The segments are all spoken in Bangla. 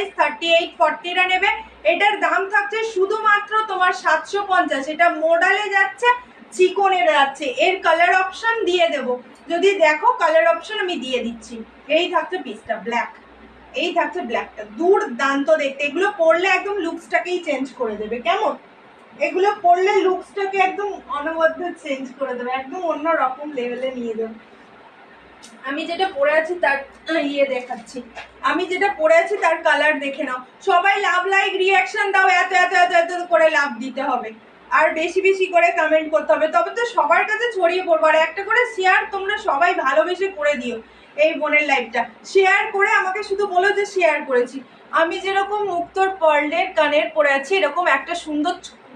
সাইজ থার্টি এইট ফর্টিরা নেবে। এটার দাম থাকছে শুধুমাত্র তোমার সাতশো পঞ্চাশ। এটা মোডালে যাচ্ছে, চিকনের যাচ্ছে। এর কালার অপশন দিয়ে দেব। যদি দেখো কালার অপশন আমি দিয়ে দিচ্ছি। এই থাকছে পিসটা ব্ল্যাক এই থাকছে ব্ল্যাকটা দুর্দান্ত দেখতে। এগুলো পরলে একদম লুকসটাকেই চেঞ্জ করে দেবে। কেমন? এগুলো পরলে লুকসটাকে একদম অনবদ্য চেঞ্জ করে দেবে। একদম অন্য রকম লেভেলে নিয়ে দেবে। আমি যেটা পরে আছি তার ইয়ে দেখাচ্ছি। আমি যেটা পরে আছি তার কালার দেখে নাও। সবাই লাভ লাইক রিয়াকশন দাও, এত এত এত এত করে লাভ দিতে হবে। আর বেশি বেশি করে কমেন্ট করতে হবে। তবে তো সবার কাছে ছড়িয়ে পড়ব। আর একটা করে শেয়ার তোমরা সবাই ভালোবেসে করে দিও এই বোনের লাইফটা শেয়ার করে আমাকে শুধু বলো যে শেয়ার করেছি। আমি যেরকম মুক্তর পার্লের কানের পরে আছি, এরকম একটা সুন্দর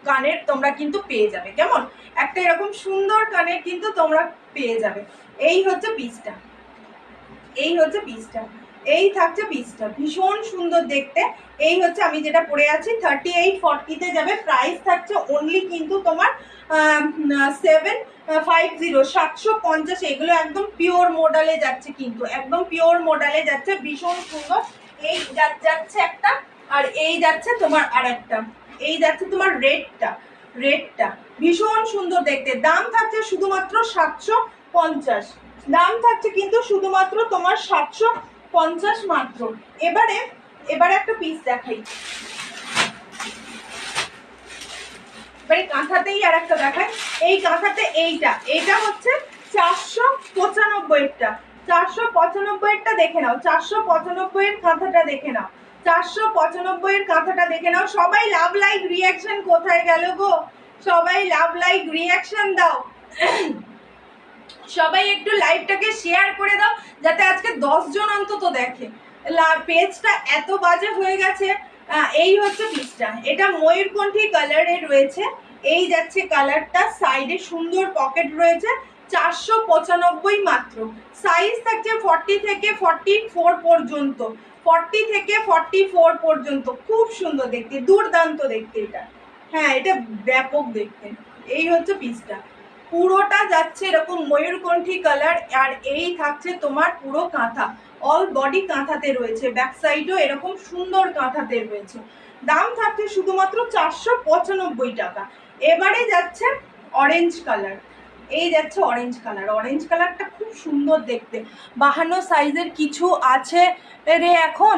কানের তোমরা কিন্তু পেয়ে যাবে। কেমন? একটা এরকম সুন্দর কানের কিন্তু তোমরা পেয়ে যাবে। এই হচ্ছে পিসটা এই হচ্ছে পিসটা এই থাকছে পিসটা ভীষণ সুন্দর দেখতে। এই হচ্ছে আমি যেটা পরে আছি থার্টি এইট ফর্টিতে যাবে। প্রাইস থাকছে অনলি কিন্তু তোমার সেভেন ফাইভ জিরো সাতশো পঞ্চাশ। এগুলো একদম পিওর মডেলে যাচ্ছে কিন্তু। একদম পিওর মডেলে যাচ্ছে। ভীষণ সুন্দর। এই যাচ্ছে একটা আর এই যাচ্ছে তোমার আর এই যাচ্ছে তোমার রেডটা রেডটা ভীষণ সুন্দর দেখতে। দাম থাকছে শুধুমাত্র সাতশো পঞ্চাশ। দাম থাকছে কিন্তু শুধুমাত্র তোমার সাতশো পঞ্চাশ মাত্র। এবারে এবারে একটা পিস দেখাই। এবারে কাঁথাতেই আর একটা দেখাই। এই কাঁথাতে এইটা। এইটা হচ্ছে চারশো পঁচানব্বইটা চারশো পঁচানব্বইয়েরটা দেখে নাও। চারশো পঁচানব্বইয়ের কাঁথাটা দেখে নাও। চারশো পঁচানব্বইয়ের কাঁথাটা দেখে নাও। সবাই লাভ লাইক রিয়াকশন কোথায় গেল গো? সবাই লাভ লাইক রিয়াকশন দাও। সবাই একটু লাইভটাকে শেয়ার করে দাও, যাতে আজকে দশ জন অন্তত দেখে। পেজটা এত বাজে হয়ে গেছে। এই হচ্ছে পিসটা এটা ময়ূরকণ্ঠী কালারে রয়েছে। এই যাচ্ছে কালারটা সাইডে সুন্দর পকেট রয়েছে। চারশো পঁচানব্বই মাত্র। সাইজ থাকছে ফর্টি থেকে ফর্টি ফোর পর্যন্ত। ফর্টি থেকে ফর্টি ফোর পর্যন্ত। খুব সুন্দর দেখতে। দুর্দান্ত দেখতে এটা। হ্যাঁ এটা ব্যাপক দেখতে। এই হচ্ছে পিসটা পুরোটা যাচ্ছে এরকম ময়ূরকণ্ঠী কালার আর এই থাকছে তোমার পুরো কাঁথা। অল বডি কাঁথাতে রয়েছে ব্যাক সাইডও এরকম সুন্দর কাঁথাতে রয়েছে। দাম থাকছে শুধুমাত্র চারশো পঁচানব্বই টাকা। এবারে যাচ্ছে অরেঞ্জ কালার এই যাচ্ছে অরেঞ্জ কালার অরেঞ্জ কালারটা খুব সুন্দর দেখতে। বাহান্ন সাইজের কিছু আছে রে এখন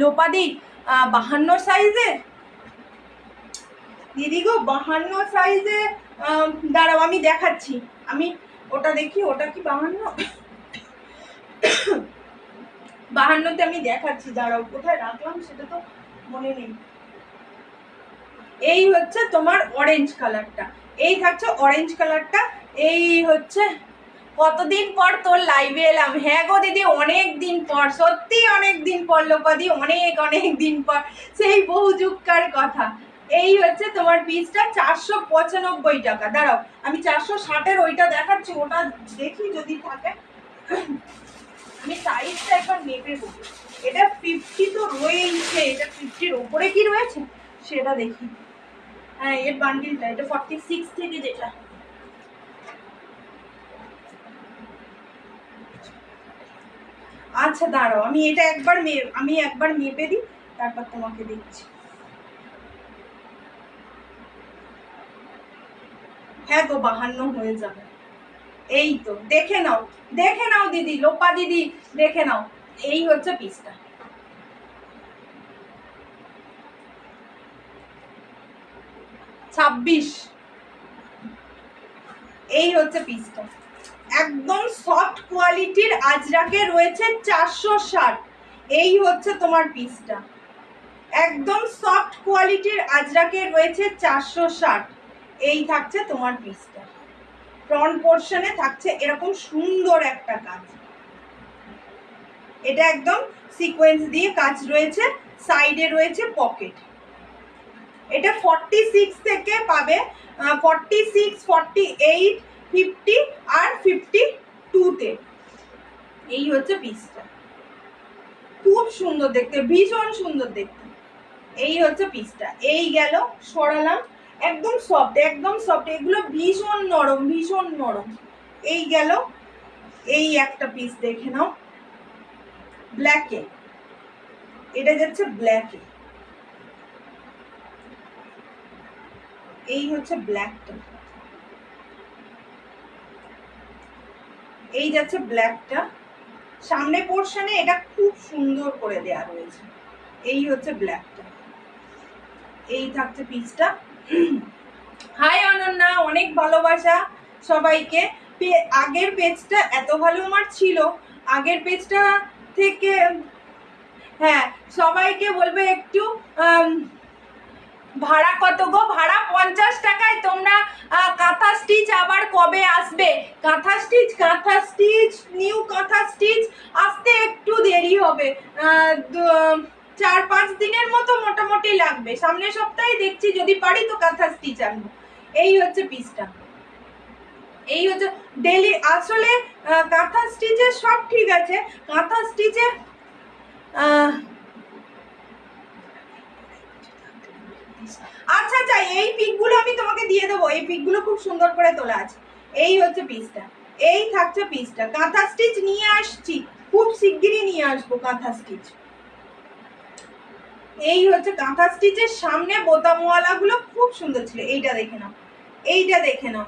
লোপাদি। বাহান্ন সাইজে দিদি গো, বাহান্ন সাইজে দাঁড়াও, আমি দেখাচ্ছি। আমি ওটা দেখি, ওটা কি বাহান্ন? বাহান্নতে আমি দেখাচ্ছি, দাঁড়াও, কোথায় রাখলাম সেটা তো মনে নেই। এই হচ্ছে তোমার অরেঞ্জ কালারটা এই থাকছে অরেঞ্জ কালারটা এই হচ্ছে কতদিন পর তোর লাইভে এলাম। হ্যাঁ গো দিদি, অনেক দিন পর, সত্যি অনেক দিন পর, লোপাদি, অনেক অনেক দিন পর। সেই বহু যুগকার কথা। এই হচ্ছে তোমার পিসটা চারশো পঁচানব্বই টাকা। দাঁড়াও, আমি চারশো ষাটের ওইটা দেখাচ্ছি, ওটা দেখি যদি থাকে। আমি সাইজটা একবার মেপে বলি। এটা ফিফটি তো রয়েইছে, এটা ফিফটির ওপরে কি রয়েছে? সেটা দেখি। হ্যাঁ এর বান্ডিলটা এটা ফর্টি সিক্স থেকে যেটা। আচ্ছা দাঁড়াও, আমি এটা একবার আমি একবার মেপে দিই, তারপর তোমাকে দিচ্ছি হ্যাঁ গো, বাহান্ন হয়ে যাবে। এই তো, দেখে নাও দেখে নাও দিদি, লোপা দিদি, দেখে নাও, এই হচ্ছে পিসটা ছাব্বিশ। এই হচ্ছে পিসটা একদম সফট কোয়ালিটির আজরাকে রয়েছে চারশো ষাট। এই হচ্ছে তোমার পিসটা একদম সফট কোয়ালিটির আজরাকে রয়েছে চারশো ষাট। এই থাকছে তোমার পিসটা। ফ্রন্ট পোর্শনে থাকছে এরকম সুন্দর একটা কাজ। এটা একদম সিকোয়েন্স দিয়ে কাজ রয়েছে সাইডে রয়েছে পকেট এটা ফর্টি সিক্স থেকে পাবে forty six forty eight fifty আর ফিফটি টুতে এই হচ্ছে পিসটা খুব সুন্দর দেখতে, ভীষণ সুন্দর দেখতে। এই হচ্ছে পিসটা এই গেল, সরালাম একদম সফট একদম সফট এগুলো ভীষণ নরম ভীষণ নরম। এই গেল, এই একটা পিস দেখে নাও। ব্ল্যাকে এটা যাচ্ছে ব্ল্যাকে এই হচ্ছে ব্ল্যাকটা এই যাচ্ছে ব্ল্যাকটা সামনে পোর্শনে এটা খুব সুন্দর করে দেয়া রয়েছে। এই হচ্ছে ব্ল্যাকটা এই থাকছে পিসটা হাই অনন্যা, অনেক ভালোবাসা সবাইকে। আগের পেজটা এত ভালো আমার ছিল। আগের পেজটা থেকে হ্যাঁ সবাইকে বলবে একটু ভাড়া কত গো? ভাড়া পঞ্চাশ টাকায় তোমরা কাঁথা স্টিচ আবার কবে আসবে? কাঁথা স্টিচ কাঁথা স্টিচ নিউ কাঁথা স্টিচ আসতে একটু দেরি হবে। চার পাঁচ দিনের মতো মোটামুটি লাগবে। সামনের সপ্তাহে দেখছি যদি পারি তো কাঁথা স্টিচ আনব। এই হচ্ছে পিসটা। এই হচ্ছে ডেলি, আসলে কাঁথা স্টিচের সব ঠিক আছে। কাঁথা স্টিচে আচ্ছা আচ্ছা এই পিকগুলো আমি তোমাকে দিয়ে দেবো। এই পিকগুলো খুব সুন্দর করে তোলা আছে। এই হচ্ছে পিসটা। এই থাকছে পিসটা। কাঁথা স্টিচ নিয়ে আসছি। খুব শিগগিরই নিয়ে আসব কাঁথা স্টিচ। এই হচ্ছে কাঁথা স্টিচের সামনে বোতামওয়ালাগুলো খুব সুন্দর ছিল। এইটা দেখে নাও। এইটা দেখে নাও।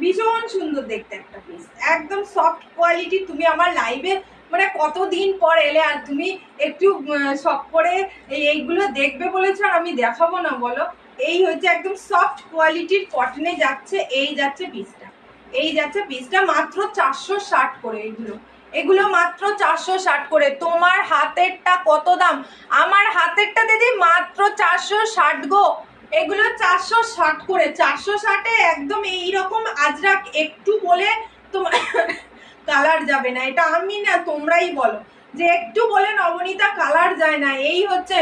ভীষণ সুন্দর দেখতে একটা পিস একদম সফট কোয়ালিটি তুমি আমার লাইভে মানে কতদিন পর এলে আর তুমি একটু শখ করে এই- এইগুলো দেখবে বলেছ আর আমি দেখাবো না, বলো? এই হচ্ছে একদম সফট কোয়ালিটির কটনে যাচ্ছে, এই যাচ্ছে পিসটা এই যাচ্ছে পিসটা মাত্র চারশো ষাট করে এগুলো। এগুলো মাত্র চারশো ষাট করে। তোমার হাতেরটা কত দাম? আমার হাতেরটা দিদি মাত্র চারশো ষাট গো। এগুলো চারশো ষাট করে। চারশো ষাটে একদম এইরকম আজরাক একটু বলে তোমার কালার যাবে না। এটা আমি না, তোমরাই বলো। যে একটু বলে নবনীতা কালার যায় না। এই হচ্ছে,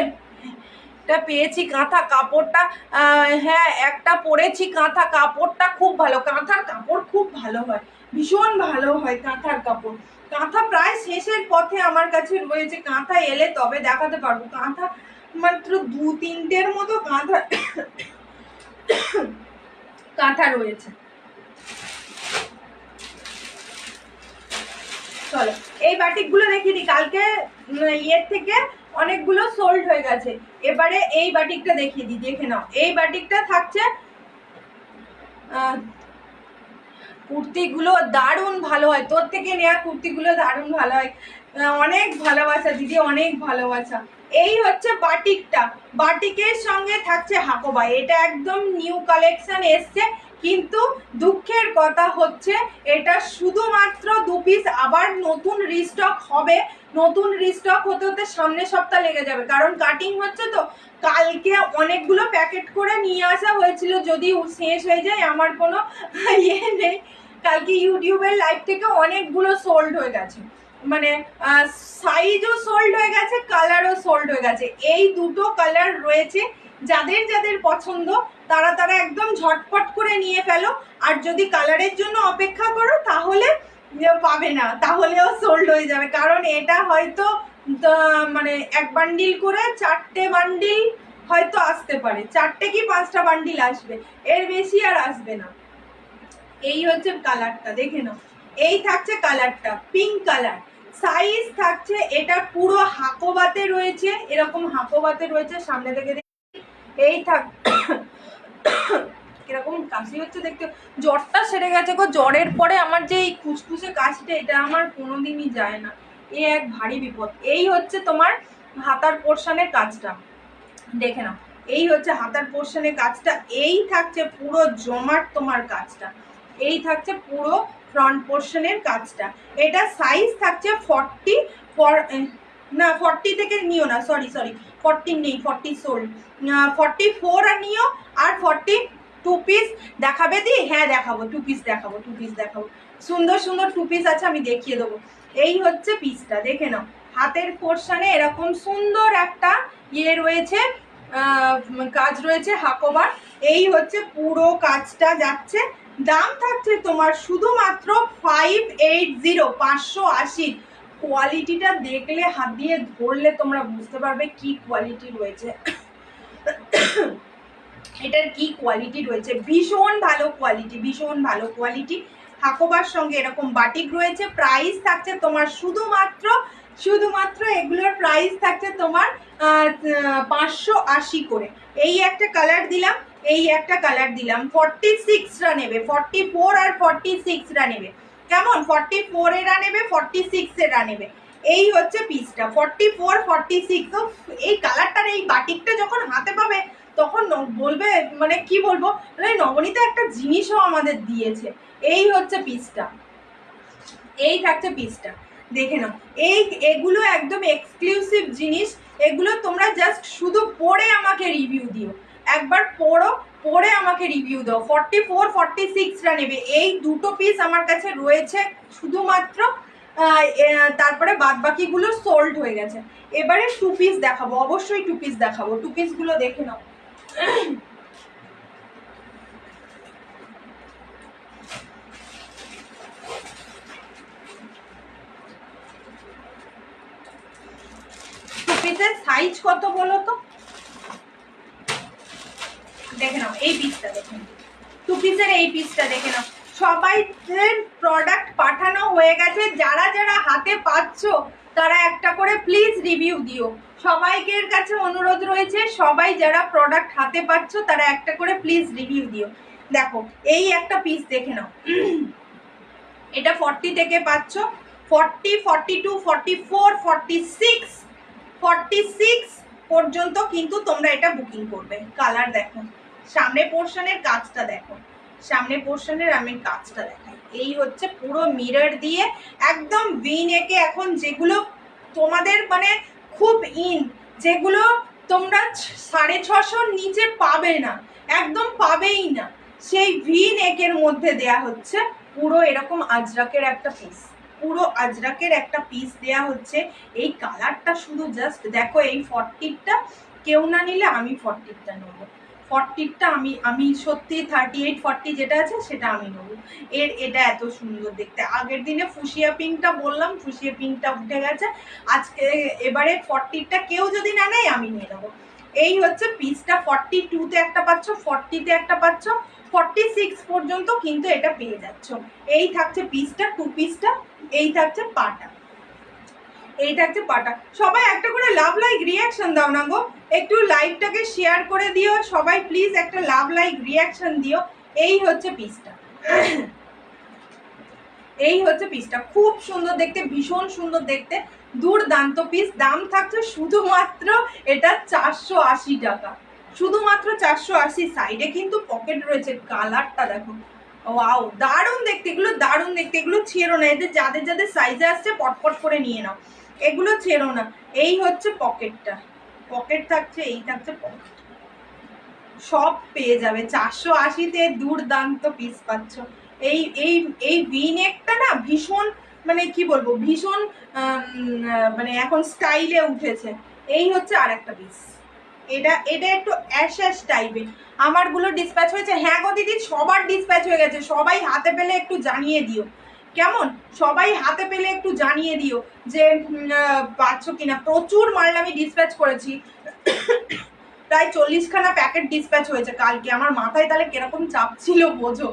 এটা পেয়েছি কাঁথা কাপড়টা। হ্যাঁ একটা পরেছি কাঁথা কাপড়টা খুব ভালো। কাঁথার কাপড় খুব ভালো হয়। ভীষণ ভালো হয় কাঁথার কাপড়। কাঁথা প্রায় শেষের পথে আমার কাছে রয়েছে কাঁথা এলে তবে দেখাতে পারব। কাঁথা মাত্র দু তিনটের মতো কাঁথা কাঁথা রয়েছে। চলো, এই বাটিকগুলো দেখিয়ে দিই। কালকে ইয়ের থেকে অনেকগুলো সোল্ড হয়ে গেছে। এবারে এই বাটিকটা দেখিয়ে দিই, দেখে নাও। এই বাটিকটা থাকছে কুর্তিগুলো দারুণ ভালো হয়। তোর থেকে নেওয়া কুর্তিগুলো দারুণ ভালো হয়। অনেক ভালোবাসা, দিদি, অনেক ভালোবাসা। এই হচ্ছে বাটিকটা। বাটিকের সঙ্গে থাকছে হাকোবা এটা একদম নিউ কালেকশন এসছে, কিন্তু দুঃখের কথা হচ্ছে, এটা শুধুমাত্র দু পিস আবার নতুন রিস্টক হবে। নতুন রিস্টক হতে হতে সামনের সপ্তাহ লেগে যাবে। কারণ কাটিং হচ্ছে তো। কালকে অনেকগুলো প্যাকেট করে নিয়ে আসা হয়েছিল। যদি শেষ হয়ে যায়, আমার কোনো ইয়ে নেই। কালকে ইউটিউবের লাইভ থেকে অনেকগুলো সোল্ড হয়ে গেছে। মানে সাইজও সোল্ড হয়ে গেছে কালারও সোল্ড হয়ে গেছে। এই দুটো কালার রয়েছে, যাদের যাদের পছন্দ, তারা তারা একদম ঝটপট করে নিয়ে ফেলো। আর যদি কালারের জন্য অপেক্ষা করো, তাহলে ইয়ে পাবে না, তাহলেও সোল্ড হয়ে যাবে। কারণ এটা হয়তো মানে এক বান্ডিল করে চারটে বান্ডিল হয়তো আসতে পারে। চারটে কি পাঁচটা বান্ডিল আসবে? এর বেশি আর আসবে না। এই হচ্ছে কালারটা দেখে নাও। এই থাকছে কালারটা পিঙ্ক কালার সাইজ থাকছে, এটা পুরো হাকোবাতে রয়েছে, এরকম হাকোবাতে রয়েছে, সামনে থেকে। এই থাক কীরকম কাশি হচ্ছে দেখতে। জ্বরটা সেরে গেছে গো, জ্বরের পরে আমার যে এই খুসখুসে কাশিটা, এটা আমার কোনোদিনই যায় না। এ এক ভারী বিপদ। এই হচ্ছে তোমার হাতার পোর্শনের কাজটা। দেখে নাও। এই হচ্ছে হাতার পোর্শনের কাজটা। এই থাকছে পুরো জমাট তোমার কাজটা। এই থাকছে পুরো ফ্রন্ট পোর্শনের কাজটা। এটা সাইজ থাকছে ফর্টি ফর না ফর্টি থেকে নিও না সরি সরি ফর্টি নেই ফর্টি সোল্ড ফর্টি ফোর আর নিও, আর ফর্টি টু পিস দেখাবে দি? হ্যাঁ দেখাবো টু পিস দেখাবো টু পিস দেখাবো। সুন্দর সুন্দর টু পিস আছে, আমি দেখিয়ে দেবো। এই হচ্ছে পিসটা দেখে নাও। হাতের পোর্শনে এরকম সুন্দর একটা ইয়ে রয়েছে কাজ রয়েছে হাকোবার এই হচ্ছে পুরো কাজটা যাচ্ছে দাম থাকছে তোমার শুধুমাত্র ফাইভ এইট জিরো পাঁচশো আশি। কোয়ালিটিটা দেখলে, হাত দিয়ে ধরলে তোমরা বুঝতে পারবে কি কোয়ালিটি রয়েছে। এটার কি কোয়ালিটি রয়েছে? ভীষণ ভালো কোয়ালিটি ভীষণ ভালো কোয়ালিটি হাকোবার সঙ্গে এরকম বাটিক রয়েছে প্রাইস থাকছে তোমার শুধুমাত্র শুধুমাত্র এগুলোর প্রাইস থাকছে তোমার পাঁচশো আশি করে। এই একটা কালার দিলাম এই একটা কালার দিলাম। ফর্টি সিক্সরা নেবে। ফর্টি ফোর আর ফর্টি সিক্সরা নেবে। কেমন? ফর্টি ফোর এরা নেবে ফর্টি সিক্স এরা নেবে। এই হচ্ছে পিসটা ফর্টি ফোর ফর্টি সিক্স এই কালারটার এই বাটিকটা যখন হাতে পাবে, তখন বলবে মানে কি বলব? মানে নবনীতা একটা জিনিসও আমাদের দিয়েছে। এই হচ্ছে পিসটা এই থাকছে পিসটা দেখে নাও। এই, এগুলো একদম এক্সক্লুসিভ জিনিস। এগুলো তোমরা জাস্ট শুধু পড়ে আমাকে রিভিউ দিও। একবার পড়ো, পড়ে আমাকে রিভিউ দাও। ফর্টি ফোর ফর্টি সিক্সটা নেবে। এই দুটো পিস আমার কাছে রয়েছে শুধুমাত্র তারপরে বাদ বাকিগুলো সোল্ড হয়ে গেছে। এবারে টু পিস দেখাবো, অবশ্যই টু পিস দেখাবো। টু পিসগুলো দেখে নাও। টু পিসের সাইজ কত বলো তো? দেখে নাও, এই পিসটা দেখে নাও। টু পিসের এই পিসটা দেখে নাও। সবাইদের প্রোডাক্ট পাঠানো হয়ে গেছে। যারা যারা হাতে পাচ্ছ, তারা একটা করে প্লিজ রিভিউ দিও। সবাইকের কাছে অনুরোধ রয়েছে, সবাই যারা প্রোডাক্ট হাতে পাচ্ছ, তারা একটা করে প্লিজ রিভিউ দিও। দেখো, এই একটা পিস দেখে নাও। এটা ফর্টি থেকে পাচ্ছ। Forty forty two forty four forty six forty six পর্যন্ত কিন্তু তোমরা এটা বুকিং করবে। কালার দেখো। সামনে পোর্শনের কাজটা দেখো। সামনে পোর্শনের আমি কাজটা দেখাই। এই হচ্ছে পুরো মিরর দিয়ে একদম ভিন একে এখন যেগুলো তোমাদের মানে খুব ইন, যেগুলো তোমরা সাড়ে ছশোর নিচে পাবে না, একদম পাবেই না। সেই ভি নেকের মধ্যে দেয়া হচ্ছে পুরো এরকম আজরাকের একটা পিস পুরো আজরাকের একটা পিস দেয়া হচ্ছে। এই কালারটা শুধু জাস্ট দেখো এই ফর্টিরটা কেউ না নিলে আমি ফর্টিরটা নেব। ফর্টিরটা আমি আমি সত্যি থার্টি এইট ফর্টি যেটা আছে সেটা আমি নেব। এর, এটা এত সুন্দর দেখতে। আগের দিনে ফুসিয়া পিঙ্কটা বললাম, ফুসিয়া পিঙ্কটা উঠে গেছে। আজকে এবারে ফর্টিরটা কেউ যদি না নেয়, আমি নিয়ে নেব। এই হচ্ছে পিসটা ফর্টি টুতে একটা পাচ্ছ ফর্টিতে একটা পাচ্ছ ফর্টি সিক্স পর্যন্ত কিন্তু এটা পেয়ে যাচ্ছ। এই থাকছে পিসটা টু পিসটা এই থাকছে পাটা এই হচ্ছে পাটা। সবাই একটা করে লাভ লাইক রিয়াকশন দাও না গো। একটু লাইভটাকে শেয়ার করে দিও। সবাই প্লিজ একটা লাভ লাইক রিয়াকশন দিও। এই হচ্ছে পিসটা এই হচ্ছে পিসটা খুব সুন্দর দেখতে, ভীষণ সুন্দর দেখতে। দুর্দান্ত পিস দাম থাকছে শুধুমাত্র এটা চারশো আশি টাকা। শুধুমাত্র চারশো আশি সাইডে কিন্তু পকেট রয়েছে কালারটা দেখো। ওয়াও দারুণ দেখতে। এগুলো দারুণ দেখতে। এগুলো ছেড়ো না। এদের যাদের যাদের সাইজে আসছে, পটপট করে নিয়ে নাও। এগুলো ছেড়ো না। এই হচ্ছে পকেটটা। পকেট থাকছে, এই থাকছে পকেট। সব পেয়ে যাবে। চারশো আশিতে দুর্দান্ত পিস পাচ্ছ। এই এই এই ভিনেকটা না ভীষণ মানে কি বলব, ভীষণ মানে এখন স্টাইলে উঠেছে। এই হচ্ছে আর একটা পিস এটা এটা একটু অ্যাশ অ্যাশ টাইপের আমারগুলো ডিসপ্যাচ হয়েছে। হ্যাঁ গো দিদি, সবার ডিসপ্যাচ হয়ে গেছে। সবাই হাতে পেলে একটু জানিয়ে দিও। কেমন? সবাই হাতে পেলে একটু জানিয়ে দিও যে পাচ্ছ কিনা। প্রচুর মাল আমি ডিসপ্যাচ করেছি। প্রায় চল্লিশখানা প্যাকেট ডিসপ্যাচ হয়েছে কালকে। আমার মাথায় তাহলে কীরকম চাপ ছিল বোঝো?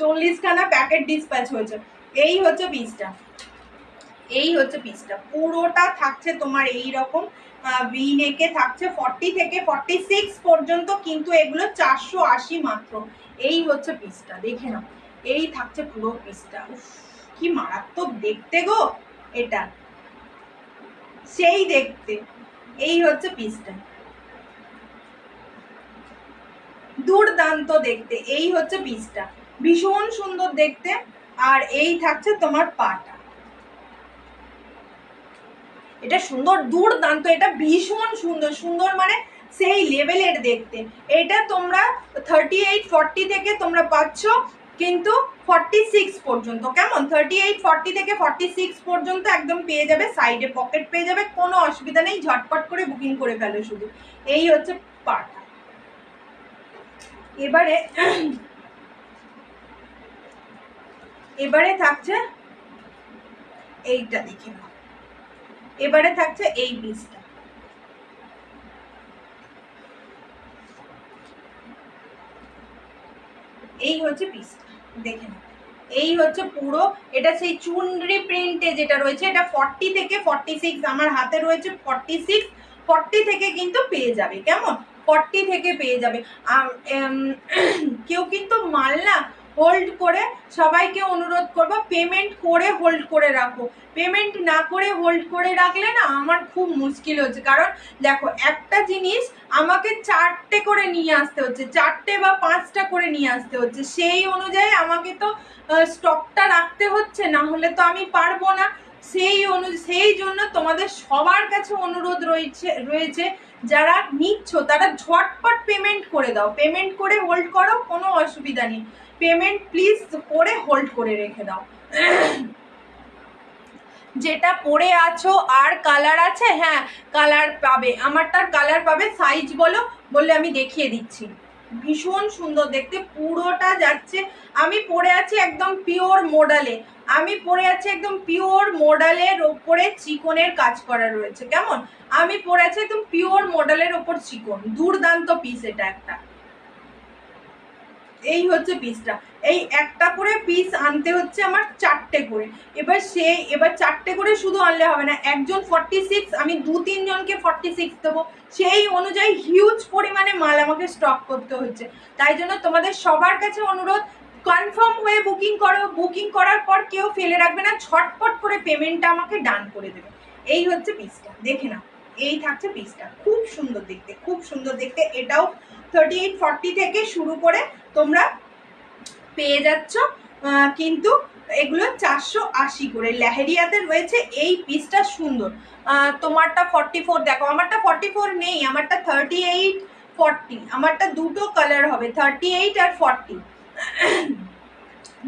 চল্লিশখানা প্যাকেট ডিসপ্যাচ হয়েছে। এই হচ্ছে পিসটা এই হচ্ছে পিসটা পুরোটা থাকছে তোমার এই রকম ভি নেকে থাকছে ফর্টি থেকে ফর্টি সিক্স পর্যন্ত কিন্তু এগুলো চারশো আশি মাত্র। এই হচ্ছে পিসটা দেখে নাও। এই থাকছে পুরো পিসটা উফ, কি মারাত্মক দেখতে গো এটা? সেই দেখতে। এই হচ্ছে পিসটা। দুর্দান্ত দেখতে। এই হচ্ছে পিসটা। ভীষণ সুন্দর দেখতে। আর এই থাকছে তোমার পাটা। এটা সুন্দর, দুর্দান্ত। এটা ভীষণ সুন্দর। সুন্দর মানে সেই লেভেলের দেখতে। এটা তোমরা থার্টি এইট ফর্টি থেকে তোমরা পাচ্ছ। কিন্তু ফর্টি সিক্স পর্যন্ত, কেমন? থার্টি এইট ফর্টি থেকে ফর্টি সিক্স পর্যন্ত একদম পেয়ে যাবে সাইডে পকেট পেয়ে যাবে, কোনো অসুবিধা নেই, ঝটপট করে বুকিং করে ফেলো শুধু। এই হচ্ছে পাটা এবারে এবারে থাকছে এইটা দেখে এবারে থাকছে এই পিসটা এই হচ্ছে পিসটা দেখে নিন এই হচ্ছে পুরো এটা সেই চুনরি প্রিন্টে যেটা রয়েছে এটা ফর্টি থেকে ফর্টি সিক্স আমার হাতে রয়েছে ফর্টি সিক্স ফর্টি থেকে কিন্তু পেয়ে যাবে কেমন? ফর্টি থেকে পেয়ে যাবে। আর, কেউ কিন্তু মাল না হোল্ড করে সবাইকে অনুরোধ করব পেমেন্ট করে হোল্ড করে রাখো। পেমেন্ট না করে হোল্ড করে রাখলে না আমার খুব মুশকিল হচ্ছে। কারণ দেখো, একটা জিনিস আমাকে চারটে করে নিয়ে আসতে হচ্ছে, চারটে বা পাঁচটা করে নিয়ে আসতে হচ্ছে। সেই অনুযায়ী আমাকে তো স্টকটা রাখতে হচ্ছে, না হলে তো আমি পারব না। সেই অনু, সেই জন্য তোমাদের সবার কাছে অনুরোধ রয়েছে রয়েছে যারা নিচ্ছ, তারা ঝটপট পেমেন্ট করে দাও। পেমেন্ট করে হোল্ড করো, কোনো অসুবিধা নেই। পেমেন্ট প্লিজ করে হোল্ড করে রেখে দাও। যেটা পরে আছো, আর কালার আছে হ্যাঁ কালার পাবে। আমারটার কালার পাবে সাইজ বলো, বললে আমি দেখিয়ে দিচ্ছি। ভীষণ সুন্দর দেখতে, পুরোটা যাচ্ছে। আমি পরে আছি একদম পিওর মোডালে আমি পরে আছি একদম পিওর মোডালের ওপরে চিকনের কাজ করা রয়েছে, কেমন? আমি পরে আছি একদম পিওর মডেলের ওপর চিকন, দুর্দান্ত পিস এটা একটা। এই হচ্ছে পিসটা। এই একটা করে পিস আনতে হচ্ছে আমার চারটে করে। এবার সেই, এবার চারটে করে শুধু আনলে হবে না, একজন ফর্টি সিক্স আমি দু তিনজনকে ফর্টি সিক্স দেবো। সেই অনুযায়ী হিউজ পরিমাণে মাল আমাকে স্টক করতে হচ্ছে। তাই জন্য তোমাদের সবার কাছে অনুরোধ কনফার্ম হয়ে বুকিং করো। বুকিং করার পর কেউ ফেলে রাখবে না ছটপট করে পেমেন্টটা আমাকে ডান করে দেবে। এই হচ্ছে পিসটা দেখে নাও, এই থাকছে পিসটা খুব সুন্দর দেখতে, খুব সুন্দর দেখতে। এটাও থার্টি এইট ফর্টি থেকে শুরু করে তোমরা পেয়ে যাচ্ছ কিন্তু এগুলো চারশো আশি করে। লেহেরিয়াতে রয়েছে এই পিসটা সুন্দর। তোমারটা ফর্টি ফোর দেখো, আমারটা ফর্টি ফোর নেই, আমারটা থার্টি এইট ফর্টি আমারটা দুটো কালার হবে থার্টি এইট আর ফর্টি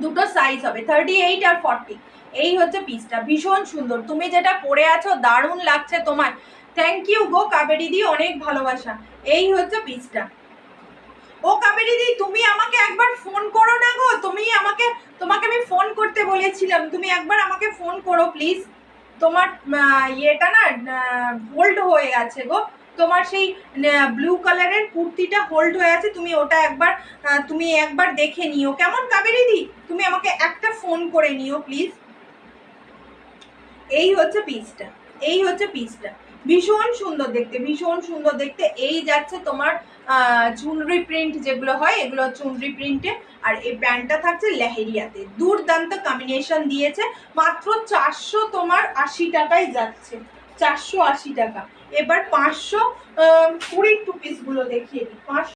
দুটো সাইজ হবে থার্টি এইট আর ফর্টি এই হচ্ছে পিসটা ভীষণ সুন্দর। তুমি যেটা পরে আছো, দারুণ লাগছে তোমার থ্যাংক ইউ গো, কাবেরি দি, অনেক ভালোবাসা। এই হচ্ছে পিসটা ও কাবেরি দি তুমি আমাকে একবার ফোন করো না গো। তুমি আমাকে, তোমাকে আমি ফোন করতে বলেছিলাম। তুমি একবার আমাকে ফোন করো প্লিজ তোমার ইয়েটা না হোল্ড হয়ে গেছে গো। তোমার সেই ব্লু কালারের কুর্তিটা হোল্ড হয়ে আছে। তুমি ওটা একবার তুমি একবার দেখে নিও। কেমন কাবেরি দি তুমি আমাকে একটা ফোন করে নিও প্লিজ এই হচ্ছে পিসটা এই হচ্ছে পিসটা ভীষণ সুন্দর দেখতে, ভীষণ সুন্দর দেখতে। এই যাচ্ছে তোমার চুনরি প্রিন্ট যেগুলো হয়, এগুলো চুনরি প্রিন্টে আর এই প্যান্টটা থাকছে লেহেরিয়াতে। দুর্দান্ত কম্বিনেশন দিয়েছে। মাত্র চারশো তোমার আশি টাকায় যাচ্ছে। চারশো আশি টাকা। এবার পাঁচশো কুড়ি টু পিসগুলো দেখিয়ে দিই। পাঁচশো